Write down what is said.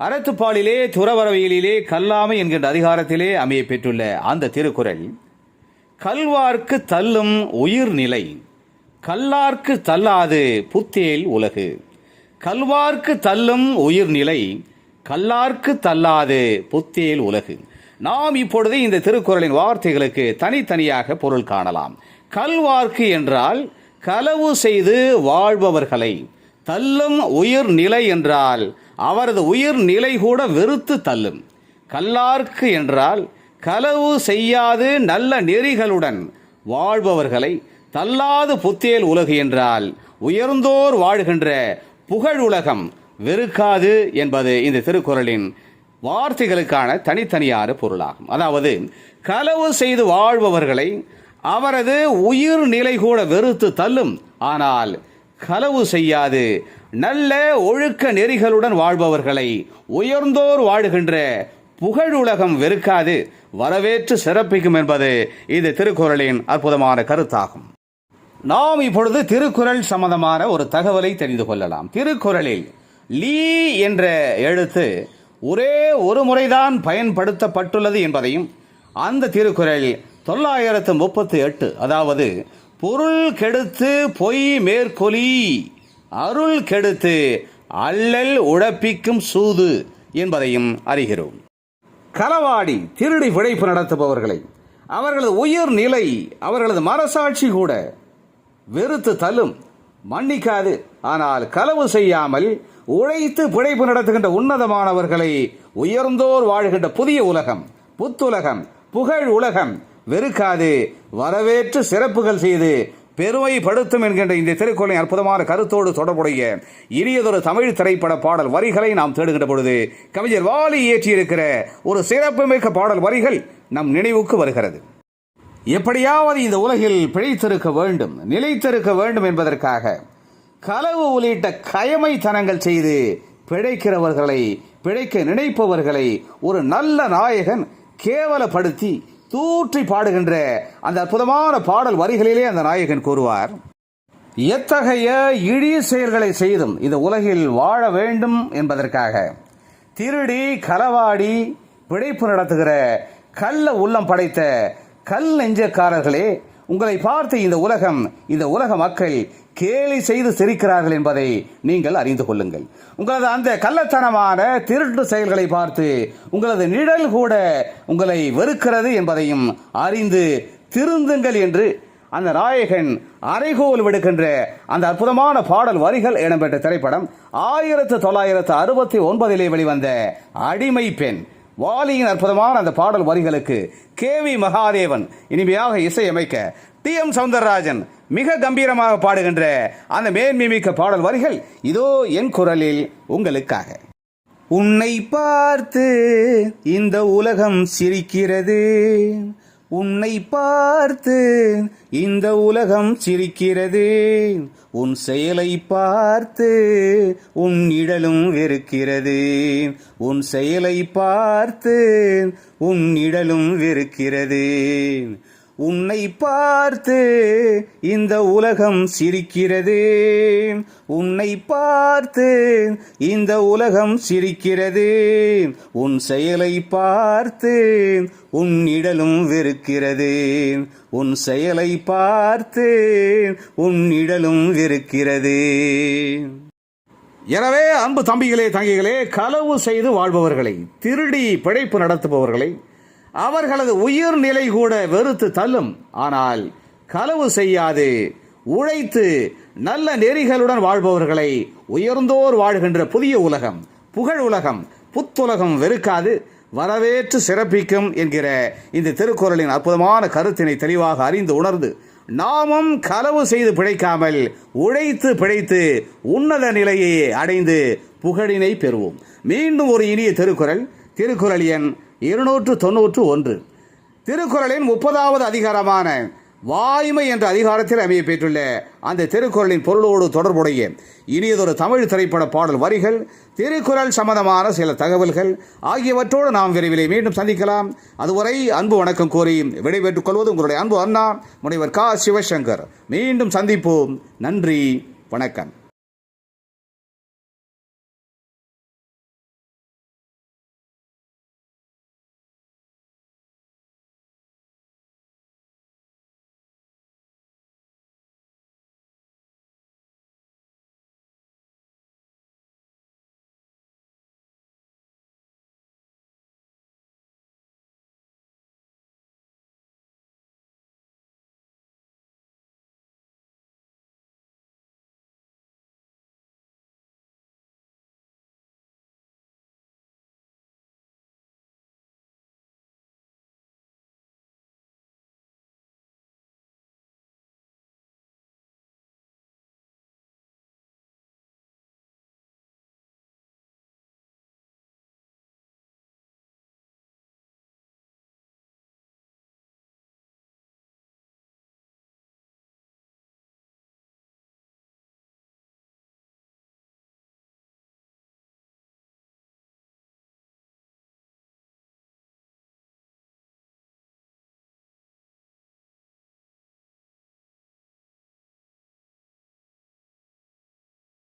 அறத்துப்பாலிலே துறவரவியலிலே கல்லாமை என்கின்ற அதிகாரத்திலே அமைய பெற்றுள்ள அந்த திருக்குறள் கல்வார்க்கு தள்ளும் உயிர்நிலை கல்லார்க்கு தள்ளாது புத்தேல் உலகு. கல்வார்க்கு தள்ளும் உயிர்நிலை கல்லார்க்கு தள்ளாது புத்தேல் உலகு. நாம் இப்பொழுது இந்த திருக்குறளின் வார்த்தைகளுக்கு தனித்தனியாக பொருள் காணலாம். கல்வார்க்கு என்றால் களவு செய்து வாழ்பவர்களை தள்ளும் உயிர் நிலை என்றால் அவரது உயிர் நிலை கூட வெறுத்து தள்ளும். கல்லார்க்கு என்றால் களவு செய்யாது நல்ல நெறிகளுடன் வாழ்பவர்களை தள்ளாது புத்தேல் உலகு என்றால் உயர்ந்தோர் வாழ்கின்ற புகழ் உலகம் வெறுக்காது என்பது இந்த திருக்குறளின் வார்த்தைகளுக்கான தனித்தனியான பொருளாகும். அதாவது களவு செய்து வாழ்பவர்களை அவரது உயிர் நிலை கூட வெறுத்து தள்ளும். ஆனால் களவு செய்யாது நல்ல ஒழுக்க நெறிகளுடன் வாழ்பவர்களை உயர்ந்தோர் வாழுகின்ற புகழுலகம் வெறுக்காது வரவேற்று சிறப்பிக்கும் என்பது இந்த திருக்குறளின் அற்புதமான கருத்தாகும். நாம் இப்பொழுது திருக்குறள் சம்பந்தமான ஒரு தகவலை தெரிந்து கொள்ளலாம். திருக்குறளில் லீ என்ற எழுத்து ஒரே ஒரு முறைதான் பயன்படுத்தப்பட்டுள்ளது என்பதையும் அந்த திருக்குறள் தொள்ளாயிரத்து முப்பத்தி எட்டு அதாவது பொருள் கெடுத்து பொய் மேற்கொலி அருள் கெடுத்து அல்லல் உழப்பிக்கும் சூது என்பதையும் அறிகிறோம். களவாடி திருடி பிழைப்பு நடத்துபவர்களை அவர்களது உயிர் நிலை அவர்களது மனசாட்சி கூட வெறுத்து தள்ளும் மன்னிக்காது. ஆனால் களவு செய்யாமல் உழைத்து பிழைப்பு நடத்துகின்ற உன்னதமானவர்களை உயர்ந்தோர் வாழ்கின்ற புதிய உலகம் புத்துலகம் புகழ் உலகம் வெறுக்காது. வரவேற்று சிறப்புகள் செய்து பெருமைப்படுத்தும் என்கின்ற இந்த திருக்குறளின் அற்புதமான கருத்தோடு தொடர்புடைய இனியதொரு தமிழ் திரைப்பட பாடல் வரிகளை நாம் தேடுகின்ற பொழுது கவிஞர் வாலி இயற்றியிருக்கிற ஒரு சிறப்புமிக்க பாடல் வரிகள் நம் நினைவுக்கு வருகிறது. எப்படியாவது இந்த உலகில் பிழைத்திருக்க வேண்டும் நிலைத்திருக்க வேண்டும் என்பதற்காக களவு உள்ளிட்ட கயமைத்தனங்கள் செய்து பிழைக்கிறவர்களை பிழைக்க நினைப்பவர்களை ஒரு நல்ல நாயகன் கேவலப்படுத்தி தூற்றி பாடுகின்ற அந்த அற்புதமான பாடல் வரிகளிலே அந்த நாயகன் கூறுவார் எத்தகைய இழி செயல்களை செய்தும் இந்த உலகில் வாழ வேண்டும் என்பதற்காக திருடி களவாடி பிழைப்பு நடத்துகிற கள்ள உள்ளம் படைத்த கல் நெஞ்சக்காரர்களே உங்களை பார்த்து இந்த உலகம் இந்த உலக மக்கள் கேலி செய்து சிரிக்கிறார்கள் என்பதை நீங்கள் அறிந்து கொள்ளுங்கள். உங்களது அந்த கள்ளத்தனமான திருட்டு செயல்களை பார்த்து உங்களது நிழல் கூட உங்களை வெறுக்கிறது என்பதையும் அறிந்து திருந்துங்கள் என்று அந்த நாயகன் அரைகோல் விடுக்கின்ற அந்த அற்புதமான பாடல் வரிகள் இடம்பெற்ற திரைப்படம் ஆயிரத்து தொள்ளாயிரத்து அறுபத்தி ஒன்பதிலே வெளிவந்த அடிமை பெண். வாலியின் அற்புதமான அந்த பாடல் வரிகளுக்கு கே வி மகாதேவன் இனிமையாக இசையமைக்க டி எம் சவுந்தரராஜன் மிக கம்பீரமாக பாடுகின்ற அந்த மேன்மிமிக்க பாடல் வரிகள் இதோ என் குரலில் உங்களுக்காக. உன்னை பார்த்து இந்த உலகம் சிரிக்கிறது. உன்னை பார்த்து இந்த உலகம் சிரிக்கிறது. உன் செயலை பார்த்து உன் நிழலும் வெறுக்கிறது. உன் செயலை பார்த்து உன் நிழலும் வெறுக்கிறது. உன்னை பார்த்து இந்த உலகம் சிரிக்கிறது. உன்னை பார்த்து இந்த உலகம் சிரிக்கிறது. உன் செயலை பார்த்து உன் இடலும் வெறுக்கிறது. உன் செயலை பார்த்து உன் இடலும் வெறுக்கிறது. எனவே அன்பு தம்பிகளே தங்கிகளே களவு செய்து வாழ்பவர்களை திருடி பிழைப்பு நடத்துபவர்களை அவர்களது உயிர்நிலை கூட வெறுத்து தள்ளும். ஆனால் களவு செய்யாது உழைத்து நல்ல நெறிகளுடன் வாழ்பவர்களை உயர்ந்தோர் வாழ்கின்ற புதிய உலகம் புகழ் உலகம் புத்துலகம் வெறுக்காது வரவேற்று சிறப்பிக்கும் என்கிற இந்த திருக்குறளின் அற்புதமான கருத்தினை தெளிவாக அறிந்து உணர்ந்து நாமும் களவு செய்து பிழைக்காமல் உழைத்து பிழைத்து உன்னத நிலையை அடைந்து புகழினை பெறுவோம். மீண்டும் ஒரு இனிய திருக்குறள் திருக்குறள் எண் இருநூற்று தொன்னூற்று ஒன்று. திருக்குறளின் முப்பதாவது அதிகாரமான வாய்மை என்ற அதிகாரத்தில் அமைய பெற்றுள்ள அந்த திருக்குறளின் பொருளோடு தொடர்புடைய இனியதொரு தமிழ் திரைப்பட பாடல் வரிகள் திருக்குறள் சம்பந்தமான சில தகவல்கள் ஆகியவற்றோடு நாம் விரைவிலே மீண்டும் சந்திக்கலாம். அதுவரை அன்பு வணக்கம் கோரி விடைபெற்றுக் கொள்வது உங்களுடைய அன்பு அண்ணா முனைவர் கா. சிவசங்கர். மீண்டும் சந்திப்போம். நன்றி வணக்கம்.